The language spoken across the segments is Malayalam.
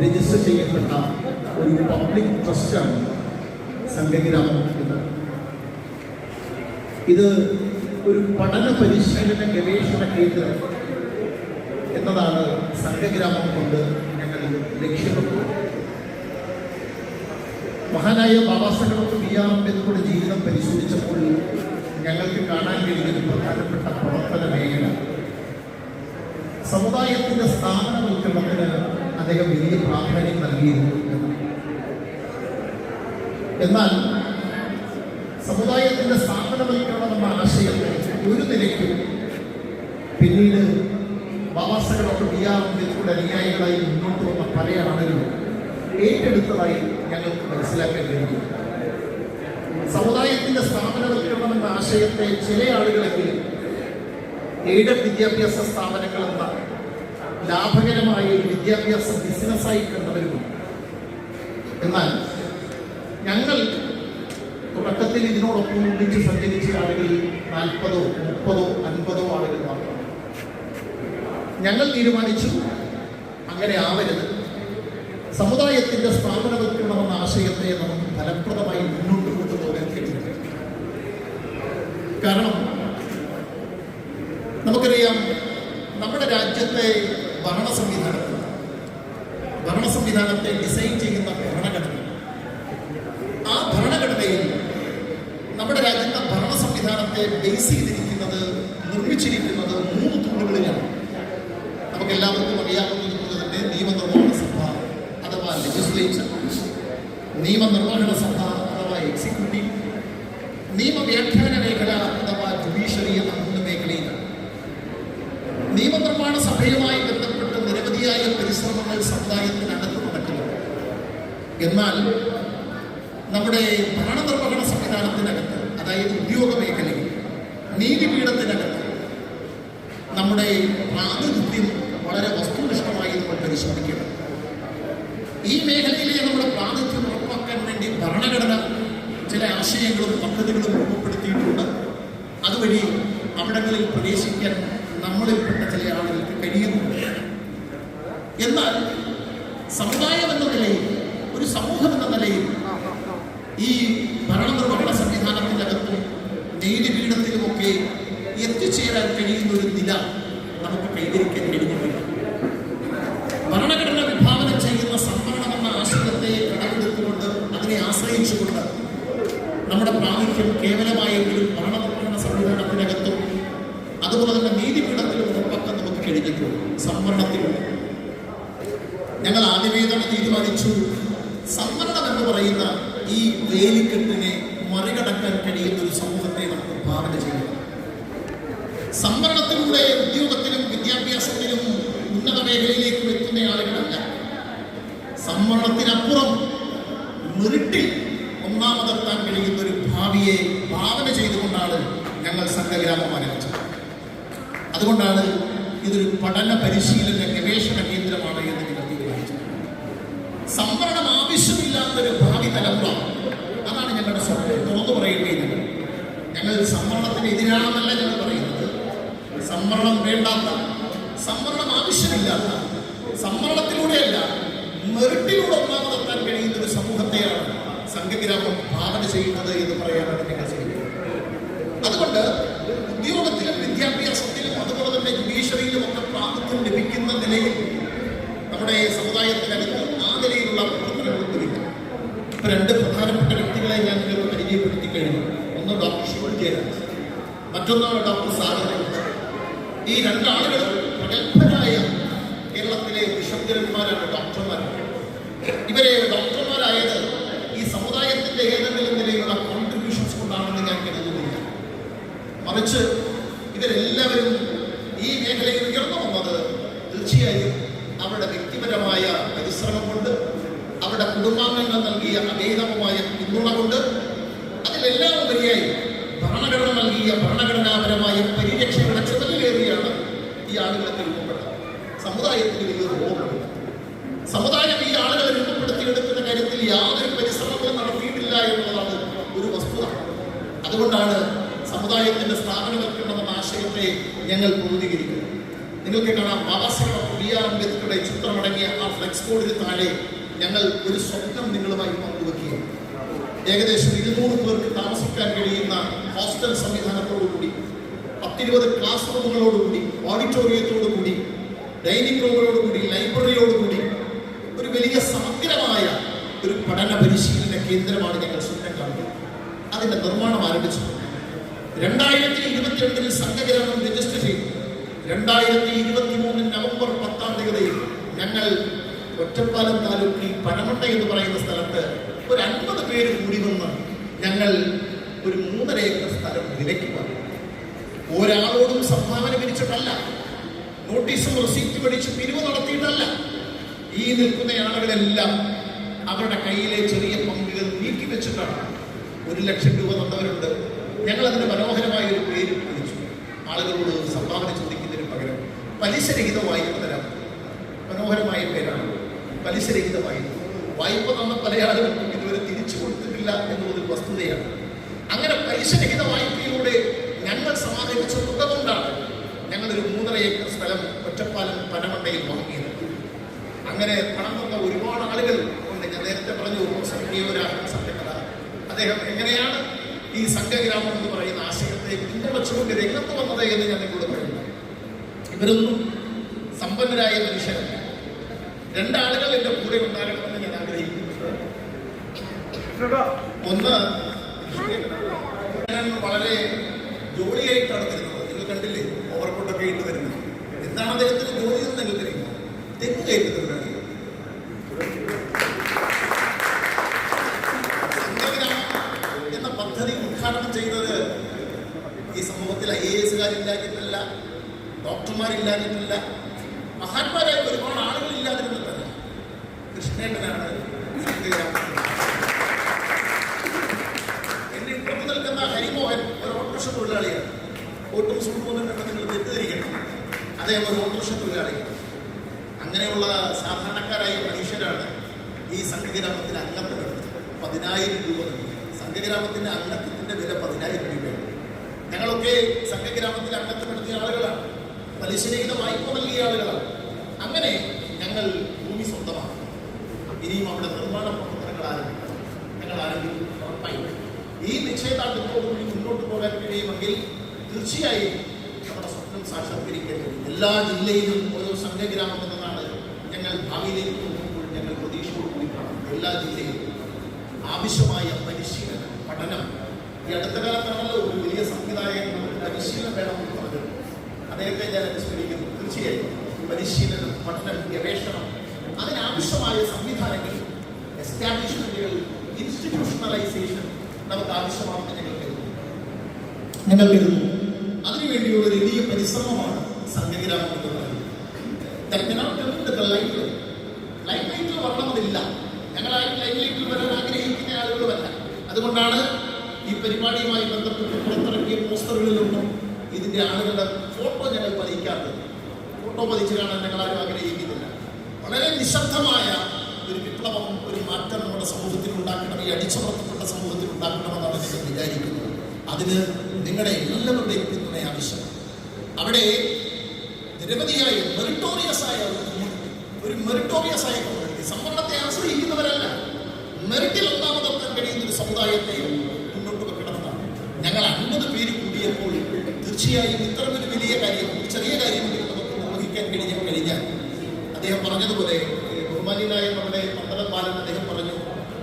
രജിസ്റ്റർ ചെയ്യപ്പെട്ട ഒരു പബ്ലിക് ട്രസ്റ്റാണ് സംഘഗ്രാമം എന്നത് ഇത് ഒരു പഠന പരിശീലന ഗവേഷണ കേന്ദ്രം എന്നതാണ് സംഘഗ്രാമം കൊണ്ട് ഞങ്ങൾ ലക്ഷ്യമിട്ടത്. മഹാനായ ബാബാസാഹേബ് ബി ആർ അംബേദ്കറുടെ ജീവിതം പരിശോധിച്ചപ്പോൾ ഞങ്ങൾക്ക് കാണാൻ കഴിയുന്ന പ്രധാനപ്പെട്ട പ്രവർത്തന മേഖല. സമുദായത്തിന്റെ സ്ഥാപനവൽക്കരണത്തിന് അദ്ദേഹം വലിയ പ്രാധാന്യം നൽകിയിരുന്നു എന്നാൽ സമുദായത്തിന്റെ സ്ഥാപനവൽക്കരണം എന്ന ആശയം ഒരു നിലയ്ക്കും പിന്നീട് ബാബാസാഹേബ് ഡോക്ടർ ബി ആർ അംബേദ്കറുടെ അനുയായികളായി മുന്നോട്ട് വന്ന പല ആളുകളും ഏറ്റെടുത്തതായി ഞങ്ങൾക്ക് മനസ്സിലാക്കാൻ കഴിയും. സമുദായത്തിന്റെ സ്ഥാപനവൽക്കരണം എന്ന ആശയത്തെ ചില ആളുകളെങ്കിലും എയ്ഡഡ് വിദ്യാഭ്യാസ സ്ഥാപനങ്ങൾ എന്ന ലാഭകരമായ ഒരു വിദ്യാഭ്യാസ ബിസിനസ്സായി കണ്ടവരുമുണ്ട്. എന്നാൽ ഞങ്ങൾ തുടക്കത്തിൽ ഇതിനോടൊപ്പം ഒന്നിച്ച് സഞ്ചരിച്ച ആളുകൾ നാൽപ്പതോ മുപ്പതോ അൻപതോ ആളുകൾ മാത്രമാണ്. ഞങ്ങൾ തീരുമാനിച്ചു അങ്ങനെ ആവരുത്. സമുദായത്തിന്റെ സ്ഥാപനവൽക്കരണമെന്ന ആശയത്തെ നമുക്ക് ഫലപ്രദമായി മുന്നോട്ട് കൊണ്ടുപോകാൻ കഴിയും കാരണം നമുക്കറിയാം നമ്മുടെ രാജ്യത്തെ ഭരണ സംവിധാനത്തിൽ ഭരണ സംവിധാനത്തെ ഡിസൈൻ ചെയ്യുന്ന ഭരണഘടന. ആ ഭരണഘടനയിൽ നമ്മുടെ രാജ്യത്തെ ഭരണ സംവിധാനത്തെ ബേസ് ചെയ്തിരിക്കുന്നത് നിർമ്മിച്ചിരിക്കുന്നത് മൂന്ന് തൂണുകളിലാണ്. നമുക്ക് എല്ലാവർക്കും അറിയാവുന്നത് തന്നെ നിയമനിർമ്മാണ സഭ അഥവാ ലെജിസ്ലേച്ചർ നിയമനിർവഹണ സഭ അഥവാ എക്സിക്യൂട്ടീവ് നിയമവ്യാഖ്യാന മേഖല അഥവാ ജുഡീഷ്യറി എന്ന മൂന്ന് മേഖലയിലാണ് നിയമനിർമ്മാണ സഭയുമായി ബന്ധപ്പെട്ട് നിരവധിയായ പരിശ്രമങ്ങൾ സമുദായത്തിനകത്ത് നടക്കുന്നുണ്ട് എന്നാൽ നമ്മുടെ ഭരണനിർവഹണ സംവിധാനത്തിനകത്ത് അതായത് ഉദ്യോഗ മേഖലയിൽ നീതിപീഠത്തിനകത്ത് നമ്മുടെ പ്രാതിനിധ്യം വളരെ വസ്തുനിഷ്ഠമായി നമ്മൾ പരിശോധിക്കണം. ഈ മേഖലയിലെ നമ്മുടെ പ്രാതിനിധ്യം ഉറപ്പാക്കാൻ വേണ്ടി ഭരണഘടന ചില ആശയങ്ങളും പദ്ധതികളും രൂപപ്പെടുത്തിയിട്ടുണ്ട്. അതുവഴി അവിടങ്ങളിൽ പ്രവേശിക്കാൻ നമ്മളിൽപ്പെട്ട ചില ആളുകൾക്ക് കഴിയുന്നുണ്ട്. എന്നാൽ സമുദായം എന്ന നിലയിൽ ഒരു സമൂഹം എന്ന നിലയിൽ ഈ ഭരണനിർവഹണ സംവിധാനത്തിനകത്തും നീതിപീഠത്തിലുമൊക്കെ എത്തിച്ചേരാൻ കഴിയുന്ന ഒരു നില നമുക്ക് കൈവരിക്കാൻ കഴിഞ്ഞിട്ടില്ല. ഭരണഘടന വിഭാവനം ചെയ്യുന്ന സംവരണം എന്ന ആശയത്തെ കടമെടുത്തുകൊണ്ട് അതിനെ ആശ്രയിച്ചുകൊണ്ട് നമ്മുടെ പ്രാമുഖ്യം കേവലമായെങ്കിലും ഭരണനിർവഹണ സംവിധാനത്തിനകത്തും അതുപോലെ തന്നെ നീതിപീഠത്തിലും ഉറപ്പാക്കാൻ നമുക്ക് കഴിഞ്ഞിട്ടുണ്ട്. സംവരണത്തിലുണ്ട്. ഞങ്ങൾ ആദ്യമേ തന്നെ തീരുമാനിച്ചു സംവരണം എന്ന് പറയുന്ന ഈ വേലിക്കെട്ടിനെ മറികടക്കാൻ കഴിയുന്ന ഒരു സമൂഹത്തെ നമുക്ക് ഭാവന ചെയ്യണം. സംവരണത്തിലൂടെ ഉദ്യോഗത്തിലും വിദ്യാഭ്യാസത്തിലും ഉന്നത മേഖലയിലേക്കും എത്തുന്ന ആളുകളല്ല. സംവരണത്തിനപ്പുറം മെറിട്ടിൽ ഒന്നാമതെത്താൻ കഴിയുന്ന ഒരു ഭാവിയെ ഭാവന ചെയ്തുകൊണ്ടാണ് ഞങ്ങൾ സംഘഗ്രാമം ആരംഭിച്ചത് അതുകൊണ്ടാണ് ഇതൊരു പഠന പരിശീലന ഗവേഷണ കേന്ദ്രമാണ് എന്ന് ഞങ്ങൾ തീരുമാനിച്ചത്. സംവരണം ആവശ്യമില്ലാത്തൊരു ഞങ്ങൾ സംവരണത്തിന് എതിരാണെന്നല്ല ഞങ്ങൾ പറയുന്നത്. സംവരണം വേണ്ടാത്ത സംവരണം ആവശ്യമില്ലാത്ത സംവരണത്തിലൂടെയല്ല മെറിറ്റിലൂടെ ഒന്നാമതെത്താൻ കഴിയുന്ന ഒരു സമൂഹത്തെയാണ് സംഘഗ്രാമം ഭാവന ചെയ്യുന്നത് എന്ന് പറയാനാണ് ഞങ്ങൾ ചെയ്യുന്നത് അതുകൊണ്ട് ഉദ്യോഗത്തിലും വിദ്യാഭ്യാസത്തിലും അതുപോലെ തന്നെ ജുഡീഷ്യറിയിലും ഒക്കെ പ്രാതിനിധ്യം ലഭിക്കുന്ന നിലയിൽ നമ്മുടെ സമുദായത്തിനകത്ത് ആ നിലയിലുള്ള പ്രവർത്തനങ്ങൾ ലഭിക്കും രണ്ട് പ്രധാനപ്പെട്ട വ്യക്തികളെ ഞാൻ നിങ്ങൾക്ക് കഴിഞ്ഞു ഒന്ന് ഡോക്ടർ ജയരാജ് മറ്റൊന്ന് ഡോക്ടർ സാഗർ ഈ രണ്ടാളുകളും പ്രഗത്ഭരായ കേരളത്തിലെ വിഷജ്ഞന്മാരാണ് ഡോക്ടർമാരാണ് ഇവരെ ഡോക്ടർമാരായത് ഈ സമുദായത്തിന്റെ ഏതെങ്കിലും നിലയിലുള്ള കോൺട്രിബ്യൂഷൻസ് കൊണ്ടാണെന്ന് ഞാൻ കരുതുന്നില്ല. മറിച്ച് ഇവരെല്ലാവരും ഈ മേഖലയിൽ ഉയർന്നു വന്നത് തീർച്ചയായും അവരുടെ വ്യക്തിപരമായ പരിശ്രമം കൊണ്ട് അവരുടെ കുടുംബാംഗങ്ങൾ നൽകിയ അഭേദമായ പിന്തുണ കൊണ്ട് അതിലെല്ലാം ഈ ആളുകളൊക്കെ രൂപപ്പെട്ടത് സമുദായത്തിന് വലിയ റോളുണ്ട് സമുദായം ഈ ആളുകളെ രൂപപ്പെടുത്തിയെടുക്കുന്ന കാര്യത്തിൽ യാതൊരു പരിശ്രമങ്ങളും നടത്തിയിട്ടില്ല എന്നുള്ളതാണ് ഒരു വസ്തുത. അതുകൊണ്ടാണ് സമുദായത്തിന്റെ സ്ഥാപനവൽക്കരണമെന്ന ആശയത്തെ ഞങ്ങൾ പ്രതികരിക്കുന്നത് നിങ്ങൾക്ക് കാണാം ബാബാസാഹേബ് ബി ആർ അംബേദ്കറുടെ ചിത്രമടങ്ങിയ ആ ഫ്ലെക്സ് ബോർഡിന് താഴെ ഞങ്ങൾ ഒരു സ്വപ്നം നിങ്ങളുമായി പങ്കുവെക്കുകയാണ്. ഏകദേശം ഇരുന്നൂറ് പേർക്ക് താമസിക്കാൻ കഴിയുന്ന ഹോസ്റ്റൽ സംവിധാനത്തോടുകൂടി പത്തിരുപത് ക്ലാസ് റൂമുകളോടുകൂടി ഓഡിറ്റോറിയത്തോടുകൂടി ഡൈനിങ് ലൈബ്രറിയോടു കൂടി ഒരു വലിയ സമഗ്രമായ ഒരു പഠന പരിശീലന കേന്ദ്രമാണ് ഞങ്ങൾ സ്വപ്നം കാണുന്നത്. അതിന്റെ നിർമ്മാണം ആരംഭിച്ചു. രണ്ടായിരത്തി ഇരുപത്തിരണ്ടിൽ സംഘഗ്രാമം രജിസ്റ്റർ ചെയ്തു. രണ്ടായിരത്തി ഇരുപത്തി മൂന്ന് നവംബർ പത്താം തീയതി ഞങ്ങൾ ഒറ്റപ്പാലം താലൂക്കിൽ പനമണ്ട എന്ന് പറയുന്ന സ്ഥലത്ത് ഒരു അൻപത് പേര് കൂടി വന്ന് ഞങ്ങൾ ഒരു മൂന്നര ഏക്കർ സ്ഥലം വിലയ്ക്ക് വാങ്ങി. ഒരാളോടും സംഭാവന പിരിച്ചിട്ടല്ല നോട്ടീസും റെസീപ്റ്റ് പിടിച്ച് പിരിവ് നടത്തിയിട്ടല്ല. ഈ നിൽക്കുന്ന ആളുകളെല്ലാം അവരുടെ കയ്യിലെ ചെറിയ പങ്കുകൾ നീക്കി വെച്ചിട്ടാണ് ഒരു ലക്ഷം രൂപ തന്നവരുണ്ട്. ഞങ്ങൾ അതിന് മനോഹരമായ ഒരു പേര് വിളിച്ചു. ആളുകളോട് സംഭാവന ചോദിക്കുന്നതിന് പകരം പലിശരഹിത വായ്പ തരാം. മനോഹരമായ പേരാണ്. പലിശരഹിത വായ്പ വായ്പ തന്ന പല ആളുകൾക്കും ഇതുവരെ തിരിച്ചു കൊടുത്തിട്ടില്ല എന്നുള്ളൊരു വസ്തുതയാണ്. അങ്ങനെ പലിശരഹിത വായ്പയിലൂടെ ഞങ്ങൾ സമാഹരിച്ച തുക കൊണ്ടാണ് ഞങ്ങളൊരു മൂന്നര ഏക്കർ സ്ഥലം ഒറ്റപ്പാലം പനമണ്ടയിൽ വാങ്ങിയത്. അങ്ങനെ പണം തന്ന ഒരുപാട് ആളുകൾ ഉണ്ട്. ഞാൻ നേരത്തെ പറഞ്ഞു സംഘീയവരാണ് സംഘടന അദ്ദേഹം എങ്ങനെയാണ് ഈ സംഘഗ്രാമം എന്ന് പറയുന്ന ആശയത്തെ പിന്തുണച്ചുകൊണ്ട് രംഗത്ത് വന്നത് എന്ന് ഞാൻ നിങ്ങളോട് പറയുന്നു. ഇവരൊന്നും സമ്പന്നരായ മനുഷ്യരല്ല രണ്ടാളുകൾ എന്റെ കൂടെ ഉണ്ടാകണമെന്ന് ഞാൻ ആഗ്രഹിക്കുന്നു. ഒന്ന് വളരെ ജോലിയായിട്ടാണ് തരുന്നത് നിങ്ങൾ കണ്ടില്ലേ? ഓവർകോട്ടൊക്കെ ഇട്ട് വരുന്നത്. എന്താണ് അദ്ദേഹത്തിന് ജോലി എന്ന് നിങ്ങൾ അറിയുമോ തെങ്ങ് കയറ്റുന്നവരാണ്. എന്ന പദ്ധതി ഉദ്ഘാടനം ചെയ്തത് ഈ സമൂഹത്തിൽ ഐ എ എസുകാരില്ലാഞ്ഞിട്ടല്ല ഡോക്ടർമാരില്ലാഞ്ഞിട്ടല്ല മഹാന്മാരായ ഒരുപാട് ആളുകൾ ഇല്ലാതിരുന്നിട്ടല്ല കൃഷ്ണേട്ടനാണ് സംഘഗ്രാമം എന്നെ ഇപ്പുറത്ത് നിൽക്കുന്ന ഹരിമോഹൻ ഒരു ഓട്ടോറിക്ഷ തൊഴിലാളിയാണ് ഓട്ടും സുഖമൊന്നും കണ്ട് നിങ്ങൾ തെറ്റിദ്ധരിക്കണം. അദ്ദേഹം ഒരു ഓട്ടോറിക്ഷ തൊഴിലാളിയാണ് അങ്ങനെയുള്ള സാധാരണക്കാരായ മനുഷ്യരാണ് ഈ സംഘഗ്രാമത്തിന് അംഗത്തിനെടുത്തത് പതിനായിരം രൂപ നൽകി. സംഘഗ്രാമത്തിന്റെ അംഗത്വത്തിന്റെ വില പതിനായിരം രൂപയാണ്. ഞങ്ങളൊക്കെ സംഘഗ്രാമത്തിൽ അംഗത്വപ്പെടുത്തിയ ആളുകളാണ്. പലിശരഹിത വായ്പ നൽകിയ ആളുകളാണ്. അങ്ങനെ ഞങ്ങൾ ഭൂമി സ്വന്തമാണ് ഇനിയും അവിടെ നിർമ്മാണ പ്രവർത്തനങ്ങൾ ആരംഭിക്കണം. ഞങ്ങൾ ആരംഭിക്കും. ഉറപ്പായി. ഈ നിശ്ചയദാർഢ്യത്തോടുകൂടി മുന്നോട്ട് പോകാൻ കഴിയുമെങ്കിൽ തീർച്ചയായും നമ്മുടെ സ്വപ്നം സാക്ഷാത്കരിക്കാൻ കഴിയും എല്ലാ ജില്ലയിലും ഓരോ സംഘഗ്രാമം എന്നതാണ് ഞങ്ങൾ ഭാവിയിലേക്ക് പോകുമ്പോൾ ഞങ്ങൾ പ്രതീക്ഷയോടുകൂടി കാണും എല്ലാ ജില്ലയിലും ആവശ്യമായ പരിശീലനം പഠനം. ഈ അടുത്ത കാലത്താണല്ലോ ഒരു വലിയ സംവിധായകൻ നമുക്ക് പരിശീലനം വേണമെന്ന് പറഞ്ഞത്. അദ്ദേഹത്തെ ഞാൻ അനുസ്മരിക്കുന്നു. തീർച്ചയായും പരിശീലനം പഠനം ഗവേഷണം അതിനാവശ്യമായ സംവിധാനങ്ങൾ എസ്റ്റാബ്ലിഷ്മെന്റുകൾ ഇൻസ്റ്റിറ്റ്യൂഷണലൈസേഷൻ നമുക്ക് ആവശ്യമാണെന്ന് ഞങ്ങൾ കരുതുന്നു. ഞങ്ങൾ കരുതുന്നു. അതിനുവേണ്ടിയുള്ള ഒരു വലിയ പരിശ്രമമാണ് സംഘഗ്രാമം പറയുന്നത്. ലൈഫ് വരാൻ ആഗ്രഹിക്കുന്ന ആളുകളുമല്ല അതുകൊണ്ടാണ് ഈ പരിപാടിയുമായി ബന്ധപ്പെട്ട് പുറത്തിറക്കിയ പോസ്റ്ററുകളിലൊന്നും ഇതിന്റെ ആളുകളുടെ ഫോട്ടോ ഞങ്ങൾ പതിക്കാത്തത്. ഫോട്ടോ പതിച്ചു കാണാൻ ഞങ്ങൾ ആരും ആഗ്രഹിക്കുന്നില്ല. വളരെ നിശബ്ദമായ ഒരു വിപ്ലവം ഒരു മാറ്റം നമ്മുടെ സമൂഹത്തിൽ ഉണ്ടാക്കണം ഈ അടിച്ചമർത്തപ്പെട്ട സമൂഹത്തിൽ ഉണ്ടാക്കണമെന്നാണ് ഞങ്ങൾ വിചാരിക്കുന്നത്. അതിന് നിങ്ങളുടെ എല്ലാവരുടെയും പിന്തുണ ആവശ്യമാണ്. അവിടെ നിരവധിയായ മെറിറ്റോറിയസ് ആയ ഒരു മെറിറ്റോറിയസ് ആയ കമ്മ്യൂണിറ്റി സംവരണത്തെ ആശ്രയിക്കുന്നവരല്ല. മെറിറ്റിൽ ഒന്നാമതെത്താൻ കഴിയുന്ന ഒരു സമുദായത്തെ മുന്നോട്ട് വെക്കണമെന്നാണ് ഞങ്ങൾ അൻപത് പേര് കൂടിയപ്പോൾ തീർച്ചയായും ഇത്തരം ഒരു വലിയ കാര്യം ചെറിയ കാര്യം നമുക്ക് നിർവഹിക്കാൻ കഴിഞ്ഞാൽ കഴിഞ്ഞാൽ അദ്ദേഹം പറഞ്ഞതുപോലെ ഏഹ്, നമ്മുടെ മണ്ഡലം ബാലൻ അദ്ദേഹം പറഞ്ഞു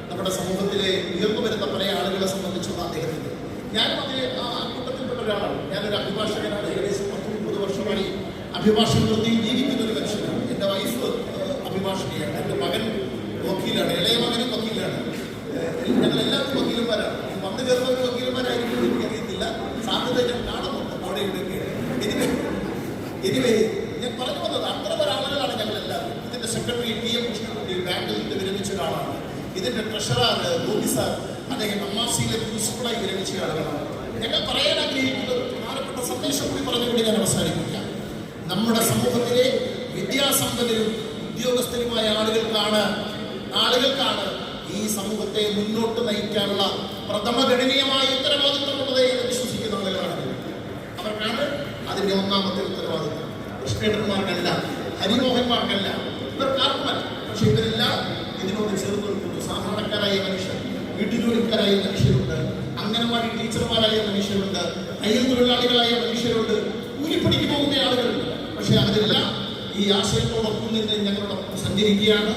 നമ്മുടെ സമൂഹത്തിലെ ഉയർന്നു വരുന്ന പല ആളുകളെ സംബന്ധിച്ചുള്ള അദ്ദേഹത്തിന്. ഞാനും അതേ ആ ഒരാളാണ്. ഞാനൊരു അഭിഭാഷകനാണ്. ഏകദേശം പത്ത് മുപ്പത് വർഷമായി അഭിഭാഷകൻ നിർത്തി ജീവിക്കുന്ന ഒരു മനുഷ്യനാണ്. എന്റെ വൈഫ് അഭിഭാഷകയാണ്. എന്റെ മകൻ വക്കീലാണ്. ഇളയ മകനും വക്കീലാണ്. ഞങ്ങൾ എല്ലാവരും വക്കീലന്മാരാണ്. വന്നു കയറുന്നവർ വക്കീലന്മാരായിരിക്കും എനിക്കറിയത്തില്ല. സാധ്യത ഞാൻ കാണുന്നുണ്ട്. അവിടെ ഇവിടെയൊക്കെ. എനിവേ ഞാൻ പറഞ്ഞു വന്നത് അത്ര ഒരാളുകളാണ് ഞങ്ങളെല്ലാവരും. ഇതിന്റെ സെക്രട്ടറി ടി എം കൃഷ്ണൻകുട്ടി ബാങ്കിൽ നിന്ന് വിരമിച്ച ഒരാളാണ്. ഇതിന്റെ ട്രഷറർ ഗോപി സാർ അദ്ദേഹം എം ആർ പ്രിൻസിപ്പളായി വിരമിച്ച ആളുകളാണ്. ഞങ്ങൾ പറയാൻ ആഗ്രഹിക്കുന്ന ഒരു പ്രധാനപ്പെട്ട സന്ദേശം കൂടി പറഞ്ഞുകൊണ്ട് ഞാൻ അവസാനിപ്പിക്കാം. നമ്മുടെ സമൂഹത്തിലെ വിദ്യാസമ്പന്നരും ഉദ്യോഗസ്ഥരുമായ ആളുകൾക്കാണ് ആളുകൾക്കാണ് ഈ സമൂഹത്തെ മുന്നോട്ട് നയിക്കാനുള്ള പ്രഥമ ഗണനീയമായ ഉത്തരവാദിത്വമുള്ളത് എന്ന് വിശ്വസിക്കുന്ന ആളുകളാണ്. അവർക്കാണ് അതിന്റെ ഒന്നാമത്തെ ഉത്തരവാദിത്വം കൃഷ്ണേട്ടന്മാർക്കല്ല ഹരിമോഹന്മാർക്കല്ല ഇവർക്കാർക്കുമല്ല. പക്ഷെ ഇവരെല്ലാം ഇതിനോട് ചേർന്ന് നിൽക്കുന്നു. സാധാരണക്കാരായ മനുഷ്യർ വീട്ടുജോലിക്കാരായ മനുഷ്യരുണ്ട് അംഗനവാടി ടീച്ചർമാരായ മനുഷ്യരുണ്ട്. തയ്യൽ തൊഴിലാളികളായ മനുഷ്യരുണ്ട്. കൂലിപ്പണിക്ക് പോകുന്ന ആളുകളുണ്ട് പക്ഷെ അതെല്ലാം. ഈ ആശയത്തോടൊപ്പം നിന്ന് ഞങ്ങളോടൊപ്പം സഞ്ചരിക്കുകയാണ്.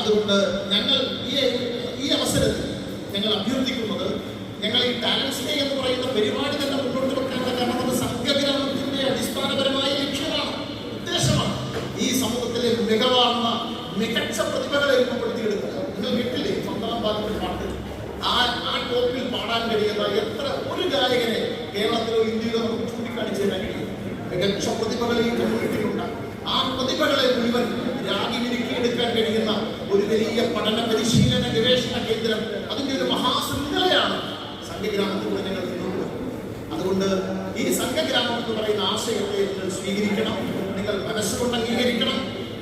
അതുകൊണ്ട് ഞങ്ങൾ ഈ ഈ അവസരത്തിൽ ഞങ്ങൾ അഭ്യർത്ഥിക്കുന്നത് ഞങ്ങൾ ഈ ടാലൻസ് ഡേ എന്ന് പറയുന്ന പരിപാടി തന്നെ മുന്നോട്ട് വെക്കേണ്ട കാരണം അത് സംഘഗ്രാമത്തിന്റെ അടിസ്ഥാനപരമായ ലക്ഷ്യമാണ് ഉദ്ദേശമാണ് ഈ സമൂഹത്തിലെ മികവാർന്ന മികച്ച പ്രതിഭകളെ ആ ആ ടോപ്പിൽ പാടാൻ കഴിയുന്ന എത്ര ഒരു ഗായകനെ കേരളത്തിലോ ഇന്ത്യയിലോ നമുക്ക് ചൂണ്ടിക്കാണിച്ചു തരാൻ കഴിയും? മികച്ച പ്രതിഭകളെ ഈ ആ പ്രതിഭകളെ മുഴുവൻ രാഗിനിരുക്കിയെടുക്കാൻ കഴിയുന്ന ഒരു വലിയ പഠന പരിശീലന ഗവേഷണ കേന്ദ്രം അതിന്റെ ഒരു മഹാശൃംഖലയാണ് സംഘഗ്രാമത്തിലൂടെ ഞങ്ങൾ നിന്നുള്ളത്. അതുകൊണ്ട് ഈ സംഘഗ്രാമം എന്ന് പറയുന്ന ആശയത്തെ നിങ്ങൾ സ്വീകരിക്കണം. നിങ്ങൾ മനസ്സുകൊണ്ട് അംഗീകരിക്കണം.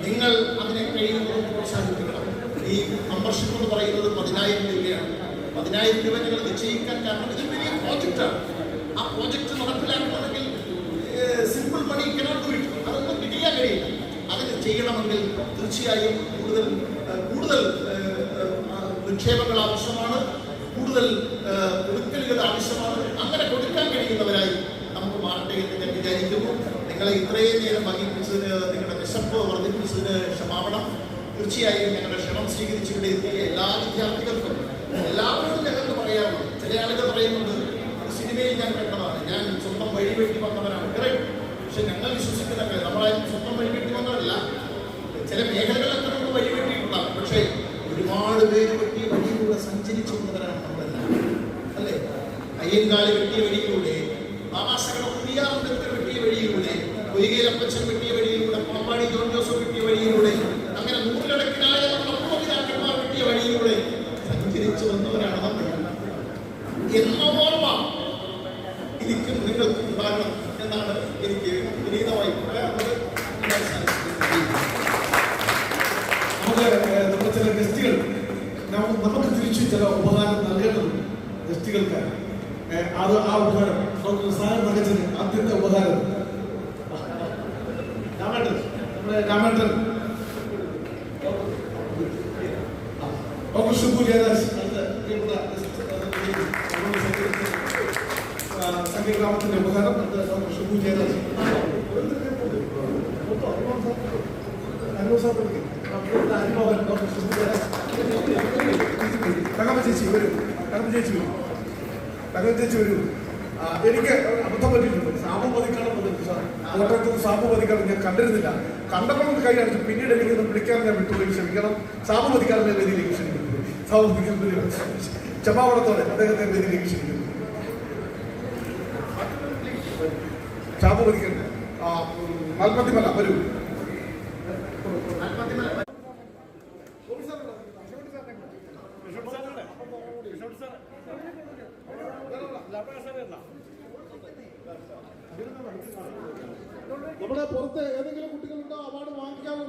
നിങ്ങൾ അതിനെ കഴിയുന്നതും പ്രോത്സാഹിപ്പിക്കണം ഈ മെമ്പർഷിപ്പ് എന്ന് പറയുന്നത് പതിനായിരം രൂപയാണ്. പതിനായിരം രൂപ നിങ്ങൾ നിശ്ചയിക്കാൻ കാരണം ഇതൊരു വലിയ പ്രോജക്റ്റാണ് ആ പ്രോജക്റ്റ് നടപ്പിലാക്കണമെങ്കിൽ സിമ്പിൾ പണി കിണർന്നു അതൊന്നും കിട്ടിയാൽ കഴിയില്ല. അതൊക്കെ ചെയ്യണമെങ്കിൽ തീർച്ചയായും കൂടുതൽ കൂടുതൽ നിക്ഷേപങ്ങൾ ആവശ്യമാണ്. കൂടുതൽ കൊടുക്കലുകൾ ആവശ്യമാണ്. അങ്ങനെ കൊടുക്കാൻ കഴിയുന്നവരായി നമുക്ക് മാറട്ടെ എന്ന് ഞാൻ വിചാരിക്കുന്നു. നിങ്ങളെ ഇത്രയും നേരം വഹിപ്പിച്ചതിന് നിങ്ങളുടെ വിശപ്പ് വർദ്ധിപ്പിച്ചതിന് ക്ഷമാപണം. തീർച്ചയായും ഞങ്ങളുടെ ക്ഷണം സ്വീകരിച്ച് എത്തിയ എല്ലാ വിദ്യാർത്ഥികൾക്കും എല്ലാവരോടും ഞങ്ങൾക്ക് പറയാറുണ്ട് ചില ആളുകൾ പറയുന്നുണ്ട് സിനിമയിൽ ഞാൻ കണ്ടതാണ് ഞാൻ സ്വന്തം വഴി വെട്ടി വന്നവനാണ്. കറക്റ്റ് പക്ഷെ ഞങ്ങൾ വിശ്വസിക്കുന്ന കാര്യം നമ്മളാരും സ്വന്തം വഴി വെട്ടി വന്നവരല്ല. ചില മേഖലകളൊക്കെ നമുക്ക് വഴി വെട്ടിയിട്ടുണ്ടാകും പക്ഷേ ഒരുപാട് പേര് വെട്ടിയ വഴിയിലൂടെ സഞ്ചരിച്ചു വന്നവരാണ് നമ്മളെല്ലാം അല്ലേ? അയ്യങ്കാളി വെട്ടിയ വഴിയിലൂടെ ബാബാസകട പുതിയാമ്പലത്തിൽ വെട്ടിയ വഴിയിലൂടെ ഒരികയിലപ്പച്ചൻ വെട്ടിയ വഴിയിലൂടെ പാമ്പാടി ജോൺ ജോസഫ് വെട്ടിയ വഴിയിലൂടെ അങ്ങനെ നൂറിലടക്കിനായ നമ്മുടെ പൂർവപിതാക്കന്മാർ വെട്ടിയ വഴിയിലൂടെ സഞ്ചരിച്ചു വന്നവരാണ് നമ്മൾ എന്ന ഓർമ്മ എനിക്കും നിങ്ങൾ ഉണ്ടാകണം എന്നാണ് എനിക്ക് വിനീതമായി പറയാനുള്ളത്. നമുക്ക് നമ്മുടെ ചില ഗസ്റ്റുകൾ നമുക്ക് തിരിച്ചു ചില ഉപഹാരം നൽകേണ്ടതുണ്ട്. ഗസ്റ്റുകൾക്ക് അത് ആ ഉപഹാരം ഡോക്ടർ സാർ മകച്ചന് ആദ്യത്തെ നമ്മുടെ രാമേട്ടൻ. ഡോക്ടർ ഷിബു അടുത്ത പ്രിയപ്പെട്ട ഗസ്റ്റ്, ഏഹ്, നമ്മുടെ സംഘ- ആ, സംഘഗ്രാമത്തിന്റെ ഉപഹാരം അത് ഡോക്ടർ ഷിബു ജയദാസ് അനുഭവ സാർ പഠിക്കും അനുഭവൻ ഡോക്ടർ ഷിബു ജയദാസ് തകമ ചേച്ചി വരൂ. തകമ ചേച്ചി വരൂ. തകമ ചേച്ചി വരൂ. എനിക്ക് അബദ്ധം പറ്റിയിട്ടുണ്ട്. സാബു പതിക്കാണ് കോട്ടയത്ത് സാബു ഞാൻ കണ്ടിരുന്നില്ല. കണ്ടപ്പോൾ കൈ പിന്നീട് എനിക്ക് വിളിക്കാൻ ഞാൻ വിട്ടുപോയി. ക്ഷമിക്കണം. സാബു പതിക്കാരനെ വേദിയിലേക്ക് ക്ഷണിക്കുന്നു. സാബു പതിക്കാരനെ ചപ്പാവടത്തോടെ അദ്ദേഹത്തെ വേദിയിലേക്ക് ക്ഷണിക്കുന്നു. സാബു പതിക്കൻ നാൽപ്പത്തിമല വരൂ. നമ്മുടെ പുറത്ത് ഏതെങ്കിലും കുട്ടികളുണ്ടോ അവാർഡ് വാങ്ങിക്കാവുന്ന